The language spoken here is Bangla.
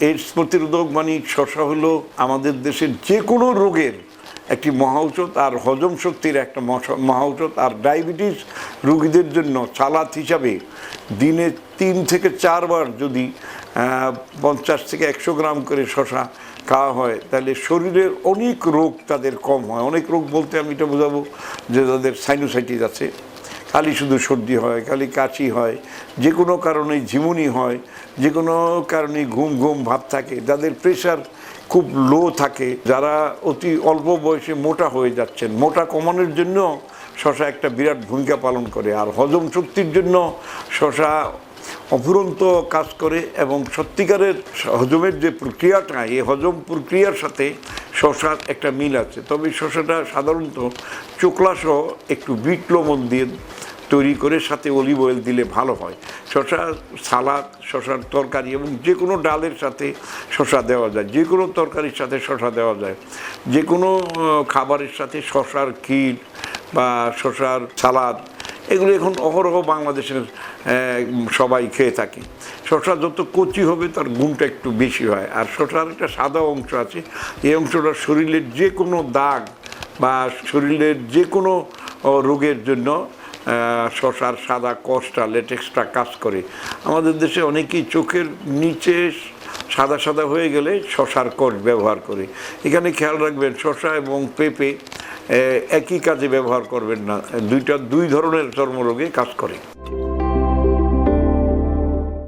এইডস প্রতিরোধক মানে শশা হলো আমাদের দেশের যে কোনো রোগের একটি মহাঔষধ, আর হজম শক্তির একটা মশা- মহাঔষধ, আর ডায়াবেটিস রোগীদের জন্য সালাদ হিসাবে দিনে তিন থেকে চারবার যদি পঞ্চাশ থেকে একশো গ্রাম করে শশা খাওয়া হয়, তাহলে শরীরের অনেক রোগ তাদের কম হয়। অনেক রোগ বলতে আমি এটা বোঝাবো যে তাদের সাইনোসাইটিস আছে। খালি শুধু সর্দি হয়, খালি কাশি হয়, যে কোনো কারণে ঝিমুনি হয়, যে কোনো কারণে ঘুম ঘুম ভাব থাকে, যাদের প্রেশার খুব লো থাকে, যারা অতি অল্প বয়সে মোটা হয়ে যাচ্ছেন, মোটা কমানোর জন্য শশা একটা বিরাট ভূমিকা পালন করে, আর হজম শক্তির জন্য শশা অফুরন্ত কাজ করে এবং সত্যিকারের হজমের যে প্রক্রিয়াটা, এই হজম প্রক্রিয়ার সাথে শশার একটা মিল আছে। তবে শশাটা সাধারণত চোকলাসহ একটু বিট লবণ দিয়ে তৈরি করে সাথে অলিভ অয়েল দিলে ভালো হয়। শশা সালাদ শশার তরকারি এবং যে কোনো ডালের সাথে শশা দেওয়া যায়। যে কোনো তরকারির সাথে শশা দেওয়া যায়। যে কোনো খাবারের সাথে শশার ক্ষীর বা শশার সালাদ, এগুলো এখন অহরহ বাংলাদেশের সবাই খেয়ে থাকে। শশা যত কচি হবে তার গুণটা একটু বেশি হয়। আর শশার একটা সাদা অংশ আছে। এই অংশটা শরীরের যে কোনো দাগ বা শরীরের যে কোনো রোগের জন্য শশার সাদা কষটা, লেটেক্সটা কাজ করে। আমাদের দেশে অনেকেই চোখের নিচে সাদা সাদা হয়ে গেলে শশার কষ ব্যবহার করে। এখানে খেয়াল রাখবেন, শশা এবং পেঁপে একই কাজে ব্যবহার করবেন না। দুইটা, দুই ধরনের চর্মরোগে কাজ করে।